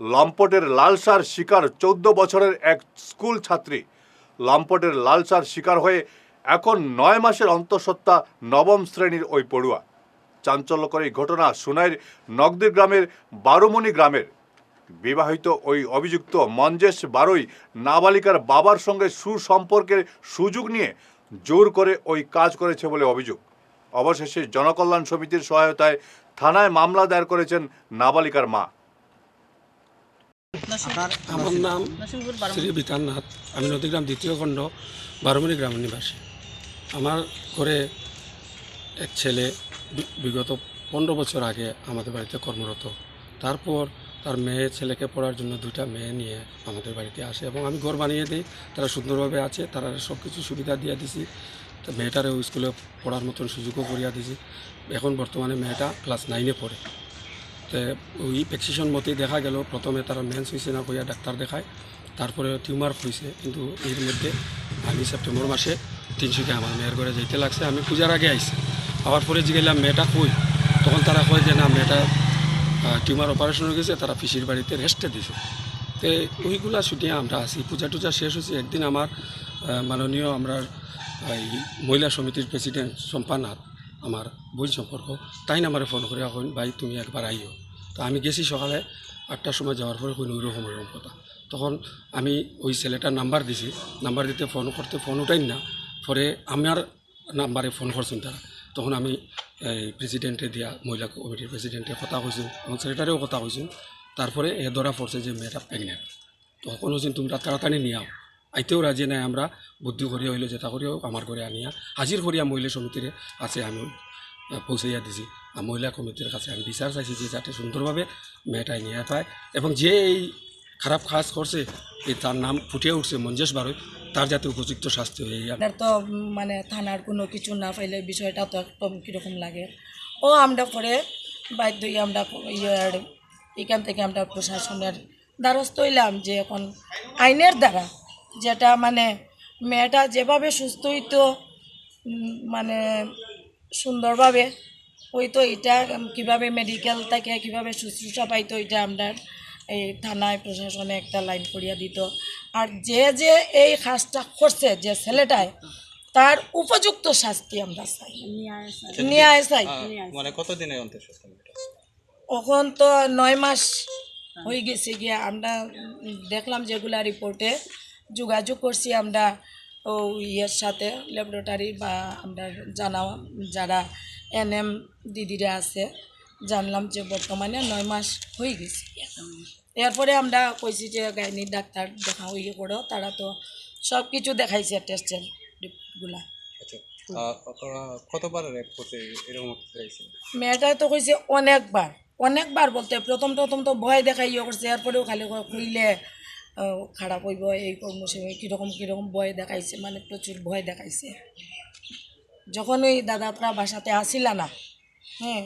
লম্পটের লালসার শিকার চৌদ্দ বছরের এক স্কুল ছাত্রী। লম্পটের লালসার শিকার হয়ে এখন নয় মাসের অন্তঃসত্ত্বা নবম শ্রেণির ওই পড়ুয়া। চাঞ্চল্যকর এই ঘটনা সুনাইর নগদির গ্রামের বারোমণি গ্রামের। বিবাহিত ওই অভিযুক্ত মঞ্জেশ বারোই নাবালিকার বাবার সঙ্গে সুসম্পর্কের সুযোগ নিয়ে জোর করে ওই কাজ করেছে বলে অভিযোগ। অবশেষে জনকল্যাণ সমিতির সহায়তায় থানায় মামলা দায়ের করেছেন নাবালিকার মা। আমার নাম শ্রী বিতান নাথ আমি নদীগ্রাম দ্বিতীয় খণ্ড বারোমণি গ্রাম নিবাসী। আমার ঘরে এক ছেলে বিগত পনেরো বছর আগে আমাদের বাড়িতে কর্মরত। তারপর তার মেয়ে ছেলেকে পড়ার জন্য দুইটা মেয়ে নিয়ে আমাদের বাড়িতে আসে এবং আমি ঘর বানিয়ে দিই। তারা সুন্দরভাবে আছে তারা সব কিছু সুবিধা দিয়ে দিছি। মেয়েটারও স্কুলে পড়ার মতন সুযোগও করিয়া দিছি। এখন বর্তমানে মেয়েটা ক্লাস নাইনে পড়ে। ওই প্রেসক্রিপশন মতেই দেখা গেল। প্রথমে তারা মেন্স হয়েছে না কইয়া ডাক্তার দেখায়। তারপরে টিউমার হয়েছে কিন্তু এর মধ্যে আমি সেপ্টেম্বর মাসে তিনশোকে আমার মেয়ের ঘরে যাইতে লাগছে। আমি পূজার আগে আইছি আবার পরে জিগেলাম মেয়েটা কই, তখন তারা কয় যে না, মেয়েটা টিউমার অপারেশন হয়ে গেছে, তারা পিসির বাড়িতে রেস্টে দিছে। তো ওইগুলা ছুটিয়ে আমরা আসি পূজা টুজা শেষ হয়েছে। একদিন আমার মাননীয় আমরা এই মহিলা সমিতির প্রেসিডেন্ট সম্পানাথ আমার বই সম্পর্ক। তাই নাম্বারে ফোন করে এখন, ভাই, তুমি একবার আইও তো আমি গেছি সকালে আটটার সময় যাওয়ার পরে কোনো ওইরকম ওইরকম কথা তখন আমি ওই ছেলেটার নাম্বার দিছি। নাম্বার দিতে ফোন করতে ফোন উঠাই না। পরে আমার নাম্বারে ফোন করছেন তারা। তখন আমি, এই প্রেসিডেন্টে দিয়া, মহিলা কমিটির প্রেসিডেন্টে কথা কইছি এবং সেক্রেটারিও কথা কইছি তারপরে এ ধরা পড়ছে যে মেয়েটা প্রেগনেন্ট তখন হচ্ছেন তুমি তাড়াতাড়ি নিয়ে আও। আইতেও রাজি নাই আমরা। বুদ্ধি করিয়া হইলে, যেটা করিয়াও আমার ঘরে আনিয়া। হাজির করিয়া মহিলা সমিতির আছে আমি পৌঁছাইয়া দিছি। আর মহিলা কমিটির কাছে আমি বিচার চাইছি যে যাতে সুন্দরভাবে মেয়েটাই নিয়ে পায়। এবং যে এই খারাপ কাজ করছে এই তার নাম ফুটিয়ে উঠছে মঞ্জেশ বারোই তার যাতে উপযুক্ত শাস্তি হয়ে। যায় তো মানে থানার কোনো কিছু না পাইলে বিষয়টা তো একদম কীরকম লাগে। ও আমরা পরে বাধ্য আমরা ইয়ার এখান থেকে আমরা প্রশাসনের দ্বারস্থ হইলাম যে এখন আইনের দ্বারা যেটা মানে মেয়েটা যেভাবে সুস্থ হইতো মানে সুন্দরভাবে হইতো এটা কীভাবে মেডিকেল থেকে কীভাবে শুশ্রূষা পাইতো এটা আমরা এই থানায় প্রশাসনে একটা লাইন করিয়া দিত। আর যে যে এই কাজটা করছে যে ছেলেটায় তার উপযুক্ত শাস্তি আমরা চাই। নিয়ে চাই। মানে কতদিনে? এখন তো নয় মাস হয়ে। গেছে গিয়া আমরা দেখলাম যেগুলা রিপোর্টে যোগাযোগ করছি আমরা ও ইয়ের সাথে ল্যাবরেটরি বা আমরা জানা যারা এনএম দিদিরা আছে জানলাম যে বর্তমানে নয় মাস হয়ে গেছে। এরপরে আমরা কইছি যে গাইনির ডাক্তার দেখা ইয়ে করো তারা তো সব কিছু দেখাইছে টেস্টের রিপোর্টগুলা আচ্ছা কতবার করতে এরকম মেয়েটা তো কইছে অনেকবার অনেকবার বলতে প্রথম প্রথম তো ভয় দেখাই ইয়ে করছে এরপরেও খালি খুইলে খারাপ হইব, এই করব কীরকম কীরকম ভয় দেখাইছে মানে প্রচুর ভয় দেখাইছে। যখন ওই দাদাতরা বাসাতে আসিলা না হ্যাঁ